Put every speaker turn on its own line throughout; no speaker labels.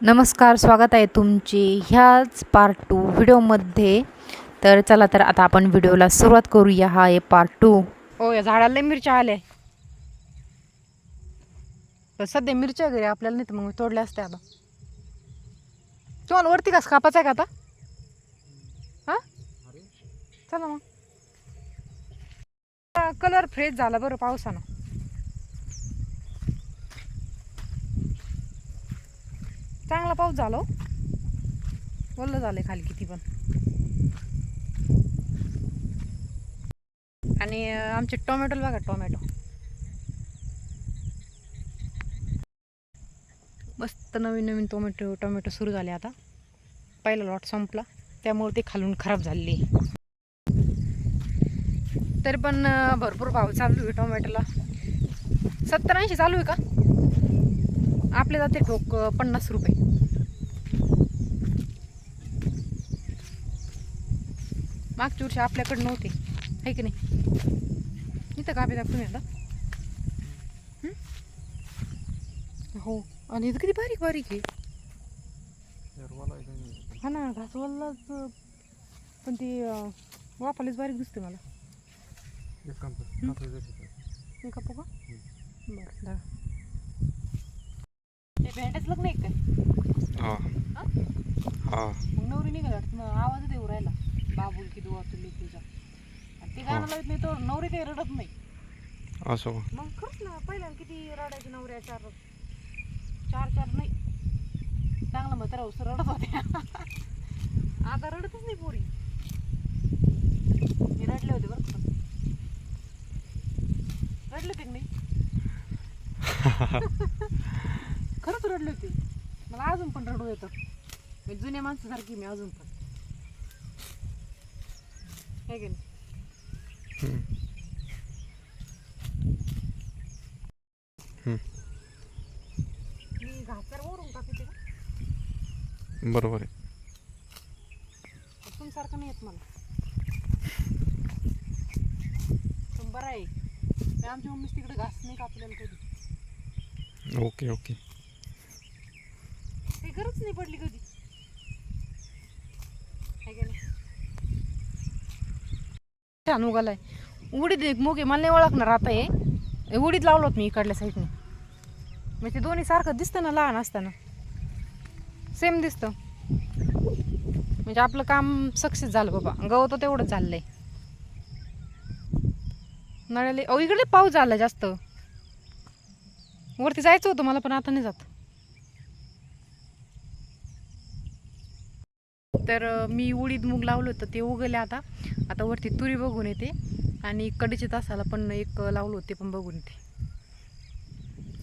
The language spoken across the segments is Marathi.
नमस्कार स्वागत आहे तुमचे ह्याच पार्ट टू व्हिडिओमध्ये. तर चला तर आता आपण व्हिडिओला सुरुवात करूया. हा आहे पार्ट टू हो या झाडाला लय मिरच्या आल्या. तर सध्या मिरच्या घरी आपल्याला नाही तर मग तोडल्या असत्या आता. तुम्हाला वरती कस कापाचा आहे का आता? हां? चला मग. कलर फ्रेश झाला बरं पावसानं. चांगला पाऊस झाला हो. झालं खाली किती पण. आणि आमचे टोमॅटो बघा टोमॅटो. मस्त नवीन नवीन टोमॅटो टोमॅटो सुरू झाले आता. पहिला लॉट संपला. त्यामुळे ते खालून खराब झाले तरी पण भरपूर भाव चालू आहे टोमॅटोला. सत्तर ऐंशी चालू आहे का? आपले जाते ठोक पन्नास रुपये. मागच्या वर्षी आपल्याकडे नव्हते आहे की नाही? इथं का दाखवून आता हं? आणि इथं किती बारीक बारीक आहे. हा ना घासवालाच पण ती अं, वापालीच बारीक दिसते मला. कापू का बरं धरा ते भेंड्याच लग्न आहे काय
हा.
हा?
हा.
मग नवरी निघाला वाटतं मग आवाज येऊ राहिला. बाबुल की दुआ तुली तुझा. आणि ते गाणं लावत नाही तर नवरी काही रडत नाही.
असो
मग खरंच ना पहिल्यांदा किती रडायचे नवऱ्या चार चार चार नाही. चांगलं मग तर रडत होत्या. आता रडतच नाही पोरी. मी रडले होते बरं का. रडले होते की नाही? खरंच रडले होते. मला अजून पण रडू येतं. मी जुन्या माणसासारखी मी अजून पण. है की नाही. मी घासर टाकते का?
बरोबर आहे.
तुमसारखं नाही येत मला. पण बरं आहे. ते आमची मम्मीच तिकडे घास नाही कापलेलं कधी.
Okay okay.
काही गरज नाही पडली कधी. छान उगालाय. उडीद एक मोगे मला नाही ओळखणार आता हे. उडीत उडीद लावलं होत मी इकडल्या साईडने मग ते दोन्ही सारखं दिसतं ना लहान असताना. सेम दिसतं. म्हणजे आपलं काम सक्सेस झालं बाबा. गवत तेवढंच झालंय. नळ्याले अहो इकडे पाऊस झाला जास्त. वरती जायचं होतं मला पण आता नाही जात. तर मी उडीद मूग लावलं होतं ते उगले आता. आता वरती तुरी बघून येते. आणि कडीच्या तासाला पण एक लावलं होते ते पण बघून येते.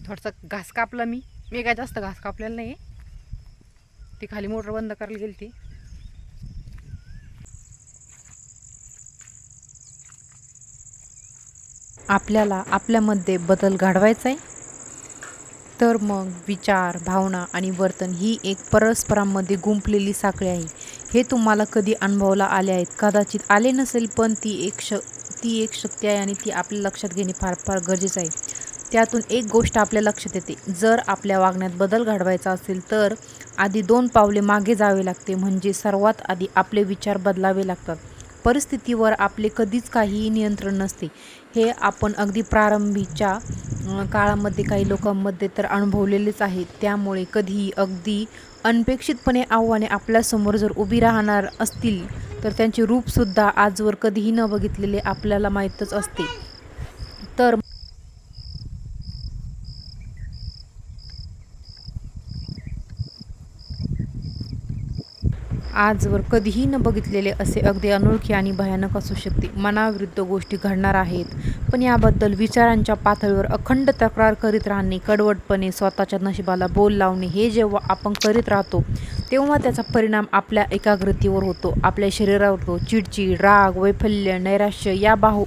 थोडंसं घास कापला मी. मी काय जास्त घास कापलेला नाही ती खाली मोटर बंद करायला गेली ती आपल्याला आपल्यामध्ये बदल घडवायचा आहे. तर मग विचार भावना आणि वर्तन ही एक परस्परांमध्ये गुंपलेली साखळी आहे. हे तुम्हाला कधी अनुभवाला आले आहेत? कदाचित आले नसेल पण ती एक श ती एक शक्ती आहे आणि ती आपल्या लक्षात घेणे फार फार गरजेचं आहे. त्यातून एक गोष्ट आपल्या लक्षात येते. जर आपल्या वागण्यात बदल घडवायचा असेल तर आधी दोन पावले मागे जावे लागते म्हणजे सर्वात आधी आपले विचार बदलावे लागतात. परिस्थितीवर आपले कधीच काहीही नियंत्रण नसते. हे आपण अगदी प्रारंभीच्या काळामध्ये काही लोकांमध्ये तर अनुभवलेलेच आहे. त्यामुळे कधीही अगदी अनपेक्षितपणे आव्हाने आपल्यासमोर जर उभी राहणार असतील तर त्यांचे रूपसुद्धा आजवर कधीही न बघितलेले आपल्याला माहीतच असते तर आजवर कधीही न बघितलेले असे अगदी अनोळखी आणि भयानक असू शकते. मनाविरुद्ध गोष्टी घडणार आहेत. पण याबद्दल विचारांच्या पातळीवर अखंड तक्रार करीत राहणे कडवटपणे स्वतःच्या नशिबाला बोल लावणे हे जेव्हा आपण करीत राहतो तेव्हा त्याचा परिणाम आपल्या एकाग्रतेवर होतो. आपल्या शरीरावर होतो. चिडचिड राग वैफल्य नैराश्य या भाव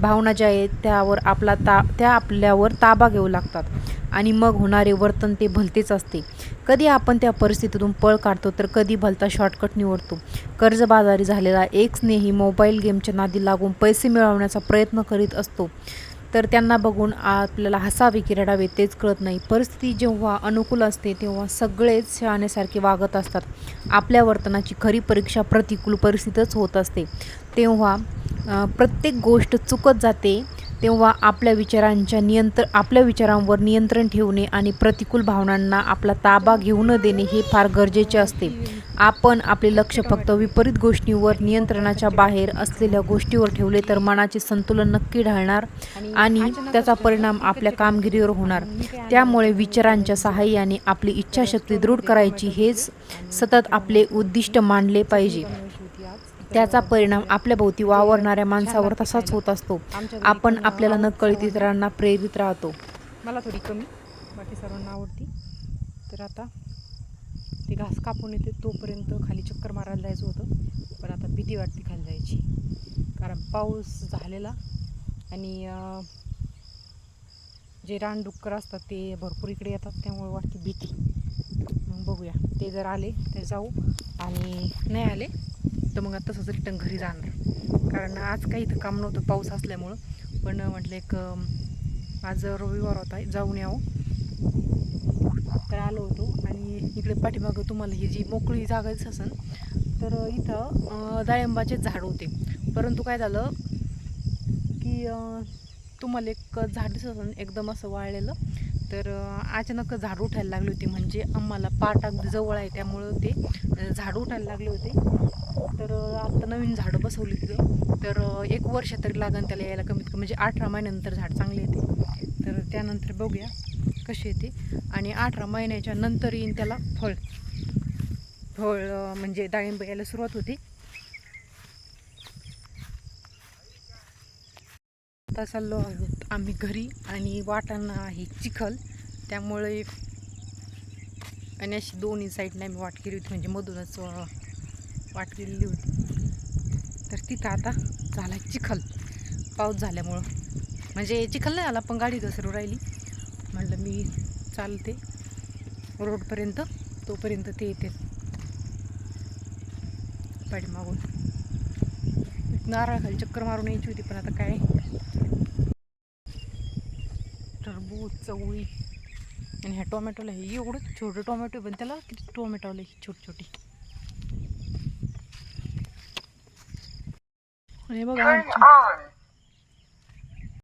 भावना ज्या आहेत त्यावर आपला ता त्या आपल्यावर ताबा घेऊ लागतात. आणि मग होणारे वर्तन ते भलतेच असते. कधी आपण त्या परिस्थितीतून पळ काढतो तर कधी भलता शॉर्टकट निवडतो. कर्जबाजारी झालेला एक स्नेही मोबाईल गेमच्या नादी लागून पैसे मिळवण्याचा प्रयत्न करीत असतो. तर त्यांना बघून आपल्याला हसावे की रडावे तेच कळत नाही. परिस्थिती जेव्हा अनुकूल असते तेव्हा सगळेच शहाण्यासारखे वागत असतात. आपल्या वर्तनाची खरी परीक्षा प्रतिकूल परिस्थितीच होत असते. तेव्हा प्रत्येक गोष्ट चुकत जाते तेव्हा आपल्या विचारांच्या नियंत्र आपल्या विचारांवर नियंत्रण ठेवणे आणि प्रतिकूल भावनांना आपला ताबा घेऊ न देणे हे फार गरजेचे असते. आपण आपले लक्ष फक्त विपरीत गोष्टींवर नियंत्रणाच्या बाहेर असलेल्या गोष्टीवर ठेवले तर मनाचे संतुलन नक्की ढळणार आणि त्याचा परिणाम आपल्या कामगिरीवर होणार. त्यामुळे विचारांच्या सहाय्याने आपली इच्छाशक्ती दृढ करायची हेच सतत आपले उद्दिष्ट मानले पाहिजे. त्याचा परिणाम आपल्या भोवती वावरणाऱ्या माणसावर तसाच होत असतो. आपण आपल्याला नकळत इतरांना प्रेरित राहतो.
मला थोडी कमी. बाकी सर्वांना आवडती. तर आता ते घास कापून येते तोपर्यंत खाली चक्कर मारायला जायचं होतं. पण आता भीती वाटते खाली जायची. कारण पाऊस झालेला आणि जे रानडुक्कर असतात ते भरपूर इकडे येतात त्यामुळे वाटते भीती. मग बघूया. ते जर आले तर जाऊ. आणि नाही आले तर मग आता तसंच रिटर्न घरी जाणार. कारण आज काही इथं काम नव्हतं पाऊस असल्यामुळं. पण म्हटलं एक आज रविवार होता जाऊन यावं. तर आलो होतो. आणि इकडे पाठीमागं तुम्हाला ही जी मोकळी जागा दिसत असेल तर इथं अं, डाळिंबाचे झाड होते. परंतु काय झालं की तुम्हाला एक झाड दिसत एकदम असं वाळलेलं. तर अचानक झाड उठायला लागली होती म्हणजे आम्हाला पाट अगदी जवळ आहे त्यामुळं ते झाड उठायला लागले होते. तर आत्ता नवीन झाडं बसवली तिथं. तर एक वर्ष तरी लागन त्याला यायला कमीत कमी म्हणजे अठरा महिन्यानंतर झाड चांगले येते. तर त्यानंतर बघूया कशी येते. आणि अठरा महिन्याच्या नंतर येईन त्याला फळ. फळ म्हणजे डाळिंब यायला सुरुवात होती. आता चाललो आहोत आम्ही घरी आणि वाटाणा आहे चिखल. त्यामुळे आणि अशी दोन्ही साईडने आम्ही वाट केली होती म्हणजे मधूनच वाट केलेली होती. तर तिथं आता झाला चिखल. पाऊस झाल्यामुळं. म्हणजे चिखल नाही आला पण गाडी घसरू राहिली. म्हटलं मी चालते. रोडपर्यंत तोपर्यंत ते येते. पाठीमागून. नारळाखाली चक्कर मारून यायची होती पण आता काय? टरबूज चवळी आणि ह्या टोमॅटोला हे एवढं छोटं टोमॅटो पण त्याला किती टोमॅटो आले छोटी छोटी आणि हे बघा